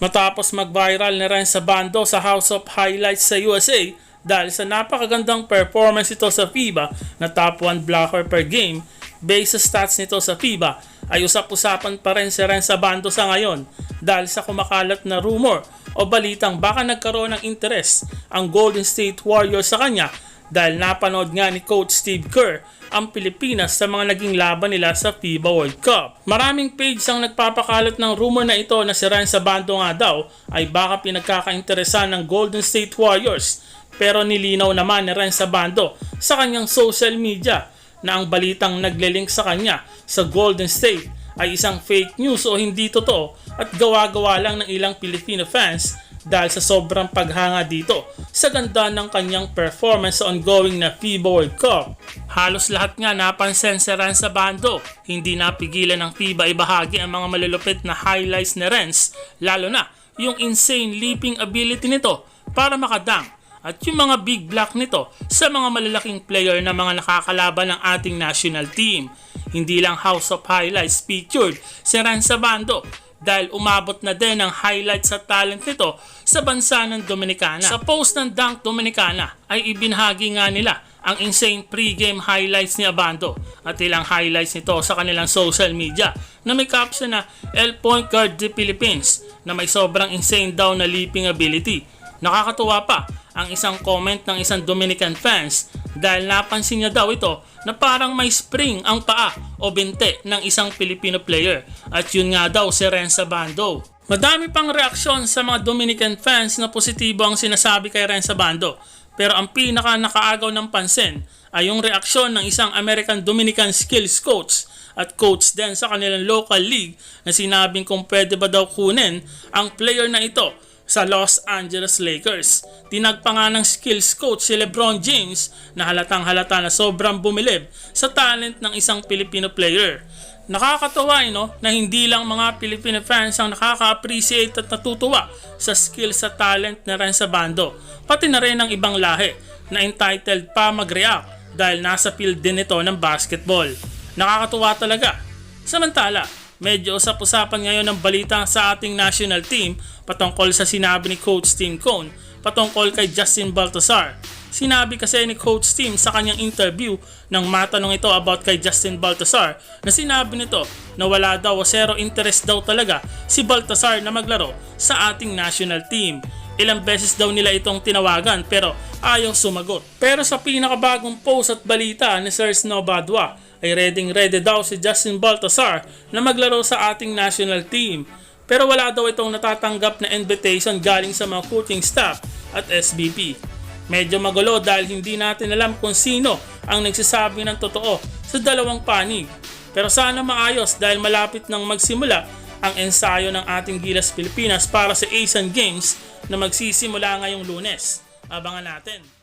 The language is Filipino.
Matapos mag-viral na rin sa bando sa House of Highlights sa USA dahil sa napakagandang performance ito sa FIBA na top 1 blocker per game, based sa stats nito sa FIBA ay usap-usapan pa rin si Renza Bando sa ngayon dahil sa kumakalat na rumor o balitang baka nagkaroon ng interes ang Golden State Warriors sa kanya dahil napanood nga ni Coach Steve Kerr ang Pilipinas sa mga naging laban nila sa FIBA World Cup. Maraming page ang nagpapakalat ng rumor na ito na si Renza Bando nga daw ay baka pinagkakainteresan ng Golden State Warriors pero nilinaw naman ni Renza Bando sa kanyang social media na ang balitang naglilink sa kanya sa Golden State ay isang fake news o hindi totoo at gawa-gawa lang ng ilang Filipino fans dahil sa sobrang paghanga dito sa ganda ng kanyang performance sa ongoing na FIBA World Cup. Halos lahat nga napansin si Renz sa bando. Hindi napigilan ng FIBA ibahagi ang mga malulupit na highlights ni Renz, lalo na yung insane leaping ability nito para makadang at yung mga big block nito sa mga malalaking player na mga nakakalaban ng ating national team. Hindi lang House of Highlights featured si Renz Bando dahil umabot na din ang highlight sa talent nito sa bansa ng Dominicana. Sa post ng Dunk Dominicana ay ibinahagi nga nila ang insane pre-game highlights ni Abando at ilang highlights nito sa kanilang social media na may caption na El Point Guard the Philippines na may sobrang insane daw na leaping ability. Nakakatuwa pa ang isang comment ng isang Dominican fans dahil napansin niya daw ito na parang may spring ang paa o binte ng isang Filipino player at yun nga daw si Renza Bando. Madami pang reaksyon sa mga Dominican fans na positibo ang sinasabi kay Renza Bando pero ang pinaka nakaagaw ng pansin ay yung reaksyon ng isang American Dominican skills coach at coach din sa kanilang local league na sinabing kung pwede ba daw kunin ang player na ito sa Los Angeles Lakers. Tinagpa nga ng skills coach si Lebron James na halatang halata na sobrang bumilib sa talent ng isang Filipino player. Nakakatawa eh, no, na hindi lang mga Filipino fans ang nakaka-appreciate at natutuwa sa skills sa talent na rin sa bando, pati na rin ang ibang lahi na entitled pa mag-react dahil nasa field din ito ng basketball. Nakakatuwa talaga. Samantala, medyo usap-usapan ngayon ng balita sa ating national team patungkol sa sinabi ni Coach Tim Cone patungkol kay Justin Baltazar. Sinabi kasi ni Coach Tim sa kanyang interview nang matanong ito about kay Justin Baltazar na sinabi nito na wala daw o zero interest daw talaga si Baltazar na maglaro sa ating national team. Ilang beses daw nila itong tinawagan pero ayaw sumagot. Pero sa pinakabagong post at balita ni Sir Snow Badwa ay ready ready daw si Justin Baltazar na maglaro sa ating national team. Pero wala daw itong natatanggap na invitation galing sa mga coaching staff at SBP. Medyo magulo dahil hindi natin alam kung sino ang nagsasabi ng totoo sa dalawang panig. Pero sana maayos dahil malapit nang magsimula ang ensayo ng ating Gilas Pilipinas para sa Asian Games na magsisimula ngayong lunes. Abangan natin.